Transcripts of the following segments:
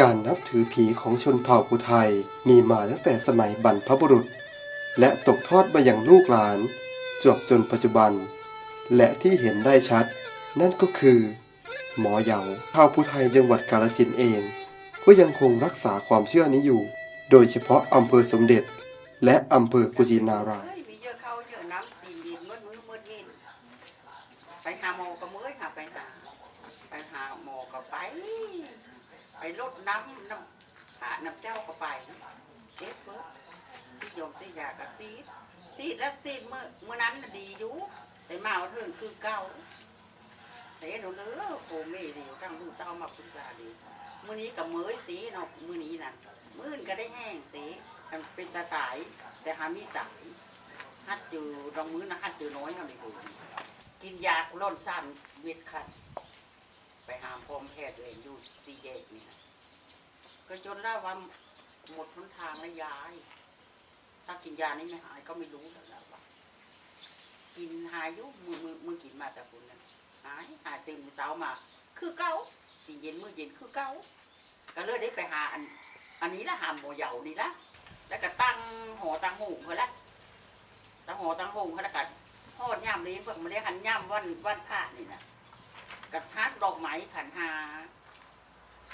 การนับถือผีของชนเผ่าภูไทยมีมาตั้งแต่สมัยบรรพบุรุษ และตกทอดมาอย่างลูกหลานจวบจนปัจจุบัน และที่เห็นได้ชัด นั่นก็คือ หมอเหยาชาวภูไทยจังหวัดกาฬสินเอง ก็ยังคงรักษาความเชื่อนี้อยู่ โดยเฉพาะอำเภอสมเด็จ และอำเภอกุชินารายไปหาหมอก็เมื่อยหาไปหาไปหาหมอก็ไป ลดน้ำน้ำหาน้ำเจ้าก็ไปเจ็บเบิดที่โยมที่ยากับซีดซีดแล้วซีดเมื่อเมื่อนั้นน่ะดีอยู่แต่มาเอาเถิงคือเก่าแต่หนูเลือโคเม่ดีตั้งลูกเต้ามาปรึกษาดีมื้อนี้กับเมื่อยสีเนาะมื้อนี้นั่นมื้อนก็ได้แห้งสีมันเป็นตาตายแต่หามีตายฮัดอยู่รองมื้อนะฮัดอยู่น้อยเขาไม่ถูกินยาล่อนสั้นเวทขัด ไปหาพรมแพทย์ตัวเองอยู่ซีเจนี่นะก็จนแล้วว่าหมดหนทางแล้วยาย ถ้ากินยานี้ไม่หายก็ไม่รู้แล้วนะว่ากินหายอยุมือมือมือกินมาแต่คุณนะหายหายตื่นเช้ามา คือเก้ากินเย็นมือเย็นคือเก้าก็เลยได้ไปหาอัน อันนี้ละหามหมอเหยานี่ละแล้วก็ตั้งหอตั้งหูเขาละตั้งหอตั้งหงเขาละกันทอดย่ำนี้เพิ่งมาเรียกหันย่ำวันวันพระนี่นะ กับชาร์จดอกไม้ขันหา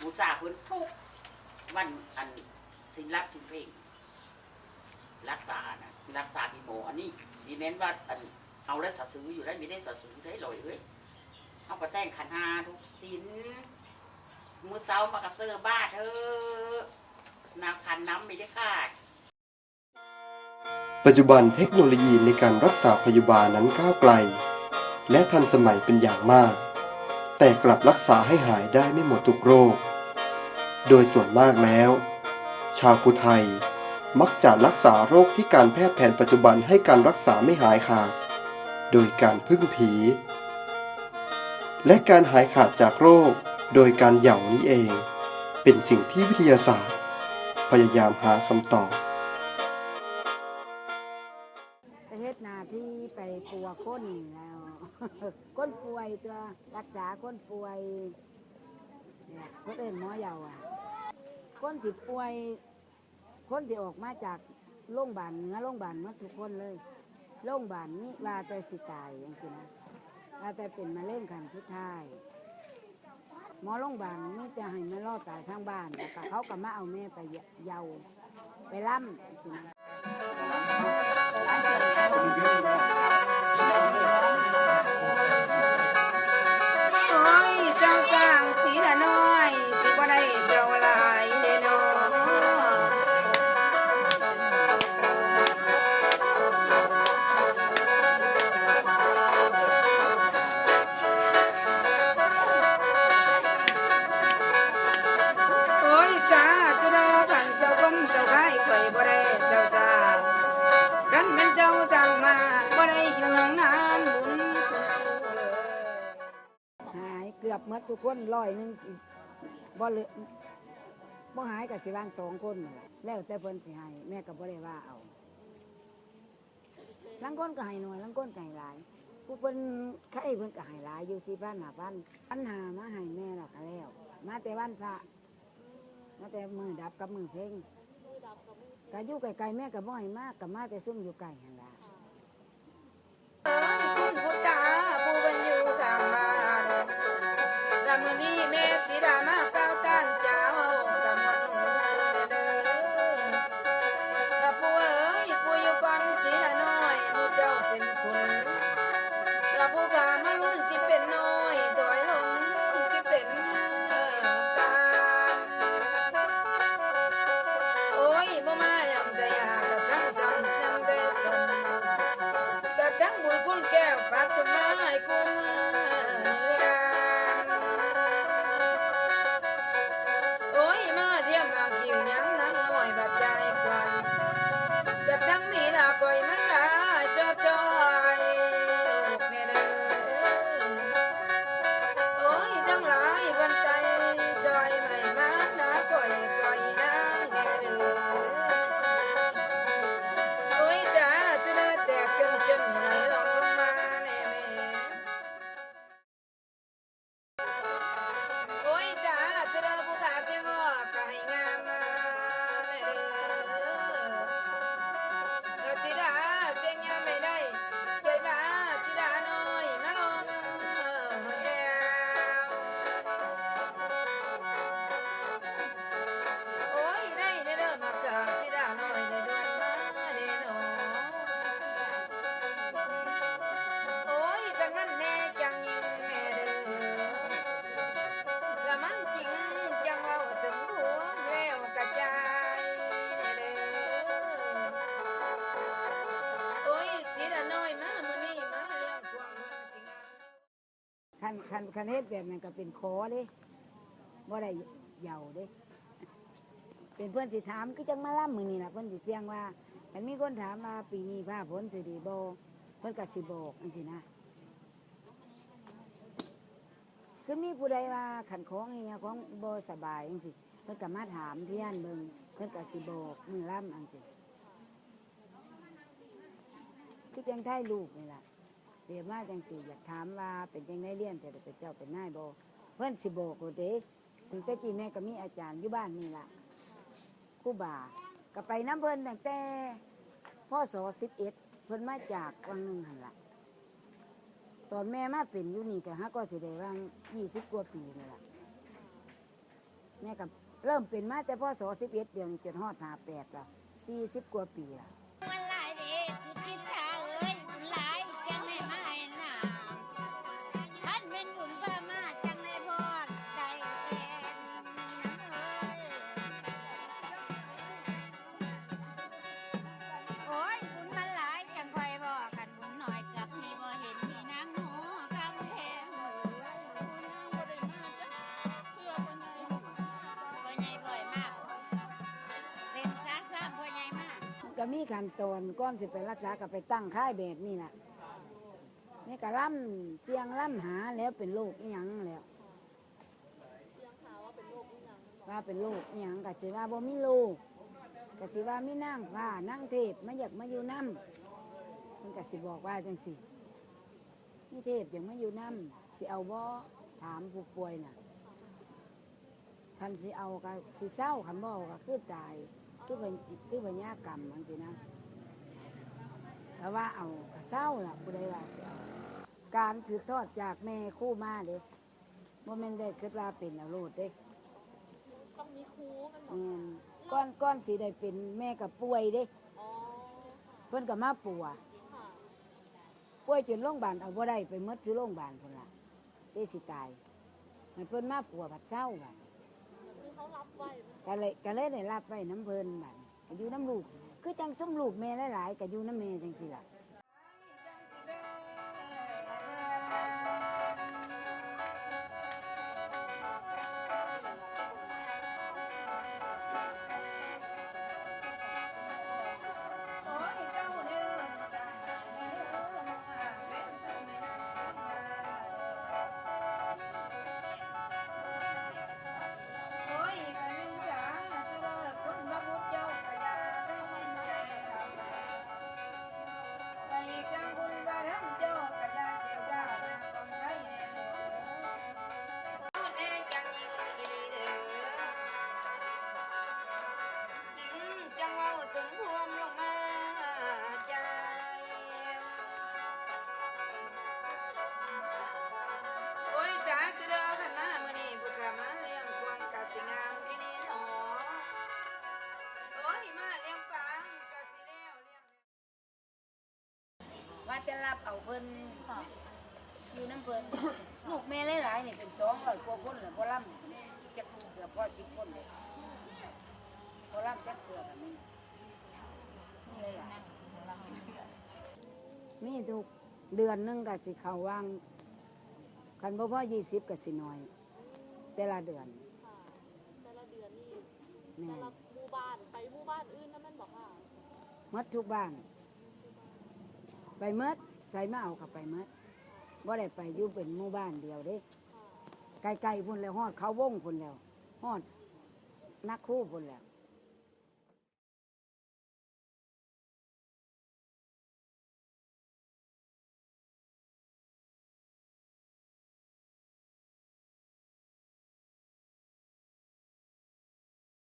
บูชาเพื้นทุกวันอันสิ่งรักสิ่งเพลงรักษานะรักษาพี่โมอันนี้ดีเน้นว่าอันเอาแล้วสัตว์ซื้ออยู่ได้ไม่ได้สัตว์ซื้อได้ลอยเอ้ยเอาไปแต่งขันหาทุกสินมือเสามากระเซอร์บ้าเธอะนาคันน้ำไม่ได้ขาดปัจจุบันเทคโนโลยีในการรักษาพยาบาลนั้นก้าวไกล และทันสมัยเป็นอย่างมาก แต่กลับรักษาให้หายได้ไม่หมดทุกโรค โดยส่วนมากแล้ว ชาวพุทไทยมักจะรักษาโรคที่การแพทย์แผนปัจจุบันให้การรักษาไม่หายขาด โดยการพึ่งผี และการหายขาดจากโรคโดยการเหย่านี้เอง เป็นสิ่งที่วิทยาศาสตร์ พยายามหาคำตอบ วยตัวรักษาก้นป่วยเนี่ยคนเอื่นหมอเยาอะก้นที่ป่วย คนที่ออกมาจากโรงพยาบาลเหนือโรงพยาบาลมาทุกคนเลยโรงพยาบาลนี้ว่าแต่สิตายอย่างสินะว่าแต่เป็นมะเร็งขั้นสุดท้ายหมอโรงพยาบาลนี่จะให้มารอดตายทางบ้านแล้วก็เขาก็มาเอาแม่ไปเยาไปล่ำสินะ เกือบหมดทุกคนร้อยหนึ่งสิบ่เหลือบ่หายกับสิวางสองคนนั่นและแล้วแต่เพิ่นสิให้แม่ก็บ่ได้ว่าเอาลังคนก็ให้น้อยลังคนก็ให้หลาย ผู้เพิ่นไข้เพิ่นก็ให้หลายอยู่สี่พันห้าพันปัญหามาให้แม่แล้วก็แล้ว มาแต่วันพระมาแต่มือดับกับมือเพ่งก็อยู่ไกลๆแม่ก็บ่ให้มากก็มาแต่ซุ่มอยู่ไกลหั่นล่ะ คันคันคันเฮ็ดแบบนั้นก็เป็นขอเด้บ่ได้เหยาเด้ เป็นเพื่อนสิถามก็จังมาล่ำมือนี่ล่ะเพื่อนสิเสียงว่าแต่มีคนถามว่าปีนี้ผ้าฝนสิดีบ่เพื่อนก็สิบอกจังซี่นะ คือมีผู้ใดว่าขันของอีหยังของบ่สบายจังซี่เพิ่อนก็มาถามที่ย่านเบิ่งเพิ่อนก็สิบอกมือล่ำจังซี่คือจังไทยลูกนี่ล่ะ รียนมาจังซี่อยากถามว่าเป็นจังไดเรียนแต่เป็นเจ้าเป็นนายบ่เพิ่อนสิโบกโลดเด้แต่กี้แม่ก็มีอาจารย์อยู่บ้านนี่ล่ะคู่บาก็ไปน้ำเพิ่นตั้งแต่พ่อสอสิบเอ็ดเพิ่นมาจากวังหนึ่งหันละตอนแม่มาเป็นอยู่นี่ก็ฮะก็สิได้ว่างยี่สิบกว่าปีนี่ล่ะแม่ก็เริ่มเป็นมาแต่พ่อสอสิบเอ็ดเดียวนี้จนฮอดหาแปดละสี่สิบกว่าปีละ็มีขั้นตอนก้อนสิไปรักษาก็ไปตั้งค่ายแบบนี้แหละนี่ก็ล่ำเสียงล่ำหาแล้วเป็นโรคอีหยังแล้วว่าเป็นโรคอีหยังก็สิว่าบ่มีโรคก็สิว่ามีนั่งผ้านั่งเทพมาอยากมาอยู่น้ำมันก็สิบอกว่าจังสินี่เทพอยากมาอยู่น้ำสิเอาบ่ถามผู้ป่วยน่ะคันสิเอาก็สิเศร้าคันบ่ก็คือตาย คือเป็นคือเป็นยากรรมมันสินะแต่ว่าเอากระเศร้าล่ะผู้ใดว่าเสียการสืบทอดจากแม่คู่มาเด้บ่แม่นได้คิดว่าเป็นเอาโลดเด้ต้องมีครูมันบอกแม่นก้อนก้อนสิได้เป็นแม่กับป่วยเด้อ๋อเพิ่นก็มาปัวค่ะป่วยจนโรงพยาบาลเอาบ่ได้ไปหมดอยู่โรงพยาบาลพุ่นล่ะได้สิตายมันเพิ่นมาปัวผัดเศร้าบัดคือ เขารับไว้ก็เลยก็เลยได้รับไว้น้ำเพลินบัดก็อยู่น้ำลูก คือจังส้มลูกแม่หลายๆก็อยู่น้ำแม่จังสิล่ะ ว่าจะรับเอาเพิ่นอยู่น้ำเพิ่นลูกแม่หลายๆนี่เป็นสองร้อยกว่าคนเลยพอล่ำจะเกือบพอสิบคนเลยพอล่ำจักเกือบแบบนี้นี่เลยล่ะมีทุกเดือนหนึงก็สิเขาวางคันบ่พอยี่สิบก็สิน้อย แต่ละเดือนค่ะแต่ละเดือนนี่แม่แต่ละหมู่บ้านไปหมู่บ้านอื่นนั่นมันบอกค่ะ หมดทุกบ้าน ไปเมดใส่มาเอากับไปเมดบ่ได้ไปอยู่เป็นหมู่บ้านเดียวเด้ไกลๆพุ่นแล้วฮอดเขาวงพุ่นแล้วฮอดนักคู่พุ่นแล้ว